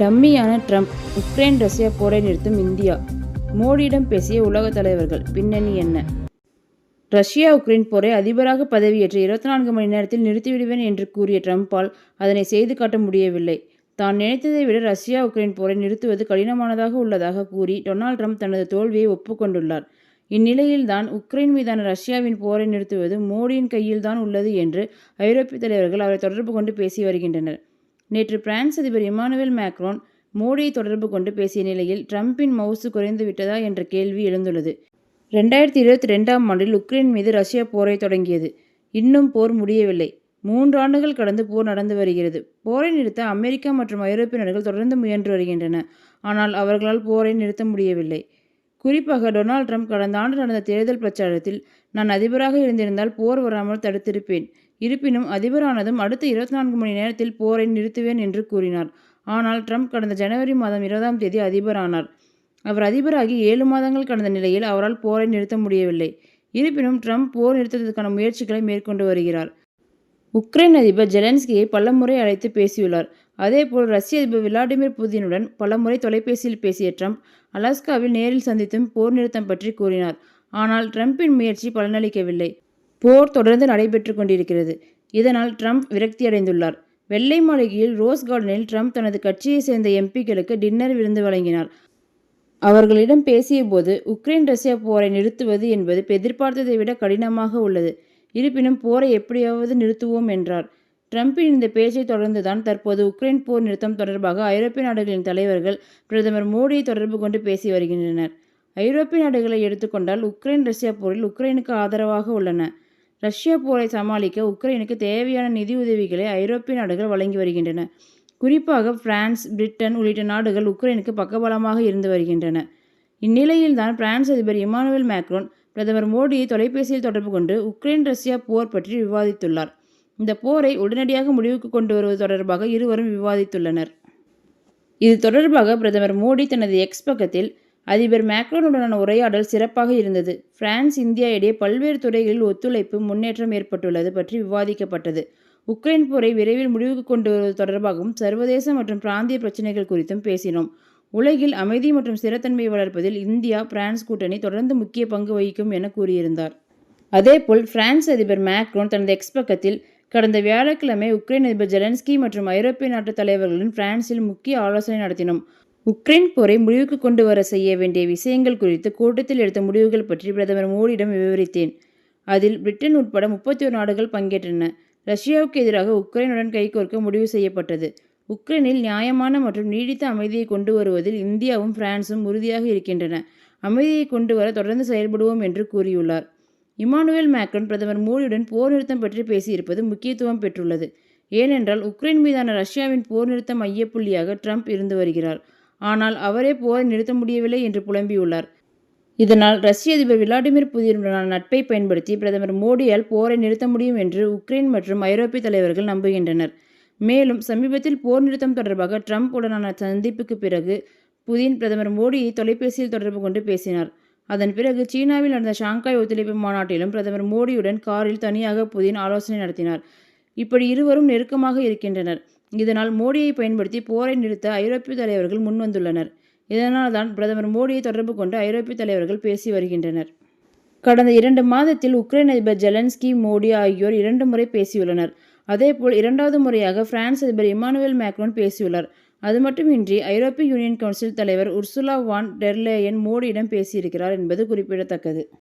டம்மியான Trump Ukraine Russia போரை நிறுத்தும் India. மோடியிடம் பேசிய உலக தலைவர்கள் பின்னணி என்ன? ரஷ்யா உக்ரைன் போரை அதிபராக பதவியேற்று இருபத்தி நான்கு மணி நேரத்தில் நிறுத்திவிடுவேன் என்று கூறிய ட்ரம்ப்பால் அதனை செய்து காட்ட முடியவில்லை. தான் நினைத்ததை விட ரஷ்யா உக்ரைன் போரை நிறுத்துவது கடினமானதாக உள்ளதாக கூறி டொனால்ட் ட்ரம்ப் தனது தோல்வியை ஒப்புக்கொண்டுள்ளார். இந்நிலையில்தான் உக்ரைன் மீதான ரஷ்யாவின் போரை நிறுத்துவது மோடியின் கையில்தான் உள்ளது என்று ஐரோப்பிய தலைவர்கள் அவரை தொடர்பு கொண்டு பேசி வருகின்றனர். நேற்று பிரான்ஸ் அதிபர் இமானுவேல் மேக்ரோன் மோடியை தொடர்பு கொண்டு பேசிய நிலையில் ட்ரம்பின் மவுசு குறைந்து விட்டதா என்ற கேள்வி எழுந்துள்ளது. ரெண்டாயிரத்தி இருபத்தி ரெண்டாம் ஆண்டில் உக்ரைன் மீது ரஷ்யா போரை தொடங்கியது. இன்னும் போர் முடியவில்லை. மூன்று ஆண்டுகள் கடந்து போர் நடந்து வருகிறது. போரை நிறுத்த அமெரிக்கா மற்றும் ஐரோப்பிய நாடுகள் தொடர்ந்து முயன்று வருகின்றன. ஆனால் அவர்களால் போரை நிறுத்த முடியவில்லை. குறிப்பாக டொனால்ட் ட்ரம்ப் கடந்த ஆண்டு நடந்த தேர்தல் பிரச்சாரத்தில் நான் அதிபராக இருந்திருந்தால் போர் வராமல் தடுத்திருப்பேன். இருப்பினும் அதிபரானதும் அடுத்த இருபத்தி நான்கு மணி நேரத்தில் போரை நிறுத்துவேன் என்று கூறினார். ஆனால் ட்ரம்ப் கடந்த ஜனவரி மாதம் இருபதாம் தேதி அதிபரானார். அவர் அதிபராகி ஏழு மாதங்கள் கடந்த நிலையில் அவரால் போரை நிறுத்த முடியவில்லை. இருப்பினும் ட்ரம்ப் போர் நிறுத்தத்திற்கான முயற்சிகளை மேற்கொண்டு வருகிறார். உக்ரைன் அதிபர் ஜெலன்ஸ்கியை பலமுறை அழைத்து பேசியுள்ளார். அதேபோல் ரஷ்ய அதிபர் விளாடிமிர் புதினுடன் பலமுறை தொலைபேசியில் பேசிய ட்ரம்ப் அலாஸ்காவில் நேரில் சந்தித்தும் போர் நிறுத்தம் பற்றி கூறினார். ஆனால் ட்ரம்பின் முயற்சி பலனளிக்கவில்லை. போர் தொடர்ந்து நடைபெற்று கொண்டிருக்கிறது. இதனால் ட்ரம்ப் விரக்தியடைந்துள்ளார். வெள்ளை மாளிகையில் ரோஸ் கார்டனில் ட்ரம்ப் தனது கட்சியை சேர்ந்த எம்பிக்களுக்கு டின்னர் விருந்து வழங்கினார். அவர்களிடம் பேசியபோது உக்ரைன் ரஷ்யா போரை நிறுத்துவது என்பது எதிர்பார்த்ததை விட கடினமாக உள்ளது. இருப்பினும் போரை எப்படியாவது நிறுத்துவோம் என்றார். ட்ரம்பின் இந்த பேச்சை தொடர்ந்துதான் தற்போது உக்ரைன் போர் நிறுத்தம் தொடர்பாக ஐரோப்பிய நாடுகளின் தலைவர்கள் பிரதமர் மோடியை தொடர்பு கொண்டு பேசி வருகின்றனர். ஐரோப்பிய நாடுகளை எடுத்துக்கொண்டால் உக்ரைன் ரஷ்யா போரில் உக்ரைனுக்கு ஆதரவாக உள்ளன. ரஷ்யா போரை சமாளிக்க உக்ரைனுக்கு தேவையான நிதி உதவிகளை ஐரோப்பிய நாடுகள் வழங்கி வருகின்றன. குறிப்பாக பிரான்ஸ் பிரிட்டன் உள்ளிட்ட நாடுகள் உக்ரைனுக்கு பக்கபலமாக இருந்து வருகின்றன. இந்நிலையில்தான் பிரான்ஸ் அதிபர் இமானுவேல் மேக்ரோன் பிரதமர் மோடியை தொலைபேசியில் தொடர்பு கொண்டு உக்ரைன் ரஷ்யா போர் பற்றி விவாதித்துள்ளார். இந்த போரை உடனடியாக முடிவுக்கு கொண்டு வருவது தொடர்பாக இருவரும் விவாதித்துள்ளனர். இது தொடர்பாக பிரதமர் மோடி தனது எக்ஸ் பக்கத்தில் அதிபர் மேக்ரோனுடனான உரையாடல் சிறப்பாக இருந்தது. பிரான்ஸ் இந்தியா இடையே பல்வேறு துறைகளில் ஒத்துழைப்பு முன்னேற்றம் ஏற்பட்டுள்ளது பற்றி விவாதிக்கப்பட்டது. உக்ரைன் போரை விரைவில் முடிவுக்கு கொண்டு வருவது தொடர்பாகவும் சர்வதேச மற்றும் பிராந்திய பிரச்சினைகள் குறித்தும் பேசினோம். உலகில் அமைதி மற்றும் ஸ்திரத்தன்மை வளர்ப்பதில் இந்தியா பிரான்ஸ் கூட்டணி தொடர்ந்து முக்கிய பங்கு வகிக்கும் என கூறியிருந்தார். அதேபோல் பிரான்ஸ் அதிபர் மேக்ரோன் தனது எக்ஸ் பக்கத்தில் கடந்த வியாழக்கிழமை உக்ரைன் அதிபர் ஜெலன்ஸ்கி மற்றும் ஐரோப்பிய நாட்டு தலைவர்களுடன் பிரான்சில் முக்கிய ஆலோசனை நடத்தினோம். உக்ரைன் போரை முடிவுக்கு கொண்டு வர செய்ய வேண்டிய விஷயங்கள் குறித்து கூட்டத்தில் எடுத்த முடிவுகள் பற்றி பிரதமர் மோடியிடம் விவரித்தேன். அதில் பிரிட்டன் உட்பட முப்பத்தி ஒரு நாடுகள் பங்கேற்றன. ரஷ்யாவுக்கு எதிராக உக்ரைனுடன் கைகோர்க்க முடிவு செய்யப்பட்டது. உக்ரைனில் நியாயமான மற்றும் நீடித்த அமைதியை கொண்டு வருவதில் இந்தியாவும் பிரான்சும் உறுதியாக இருக்கின்றன. அமைதியை கொண்டு வர தொடர்ந்து செயல்படுவோம் என்று கூறியுள்ளார். இமானுவேல் மேக்ரன் பிரதமர் மோடியுடன் போர் நிறுத்தம் பற்றி பேசியிருப்பது முக்கியத்துவம் பெற்றுள்ளது. ஏனென்றால் உக்ரைன் மீதான ரஷ்யாவின் போர் நிறுத்த மையப்புள்ளியாக ட்ரம்ப் இருந்து வருகிறார். ஆனால் அவரே போரை நிறுத்த முடியவில்லை என்று புலம்பியுள்ளார். இதனால் ரஷ்ய அதிபர் விளாடிமிர் புதினுடனான நட்பை பயன்படுத்தி பிரதமர் மோடியால் போரை நிறுத்த முடியும் என்று உக்ரைன் மற்றும் ஐரோப்பிய தலைவர்கள் நம்புகின்றனர். மேலும் சமீபத்தில் போர் நிறுத்தம் தொடர்பாக ட்ரம்ப் உடனான சந்திப்புக்கு பிறகு புதின் பிரதமர் மோடியை தொலைபேசியில் தொடர்பு கொண்டு பேசினார். அதன் பிறகு சீனாவில் நடந்த ஷாங்காய் ஒத்துழைப்பு மாநாட்டிலும் பிரதமர் மோடியுடன் காரில் தனியாக புதின் ஆலோசனை நடத்தினார். இப்படி இருவரும் நெருக்கமாக இருக்கின்றனர். இதனால் மோடியை பயன்படுத்தி போரை நிறுத்த ஐரோப்பிய தலைவர்கள் முன்வந்துள்ளனர். இதனால் தான் பிரதமர் மோடியை தொடர்பு கொண்டு ஐரோப்பிய தலைவர்கள் பேசி வருகின்றனர். கடந்த இரண்டு மாதத்தில் உக்ரைன் அதிபர் ஜெலன்ஸ்கி மோடி ஆகியோர் இரண்டு முறை பேசியுள்ளனர். அதேபோல் இரண்டாவது முறையாக பிரான்ஸ் அதிபர் இமானுவேல் மேக்ரோன் பேசியுள்ளார். அது மட்டுமின்றி ஐரோப்பிய யூனியன் கவுன்சில் தலைவர் உர்சுலா வான் டெர்லேயன் மோடியிடம் பேசியிருக்கிறார் என்பது குறிப்பிடத்தக்கது.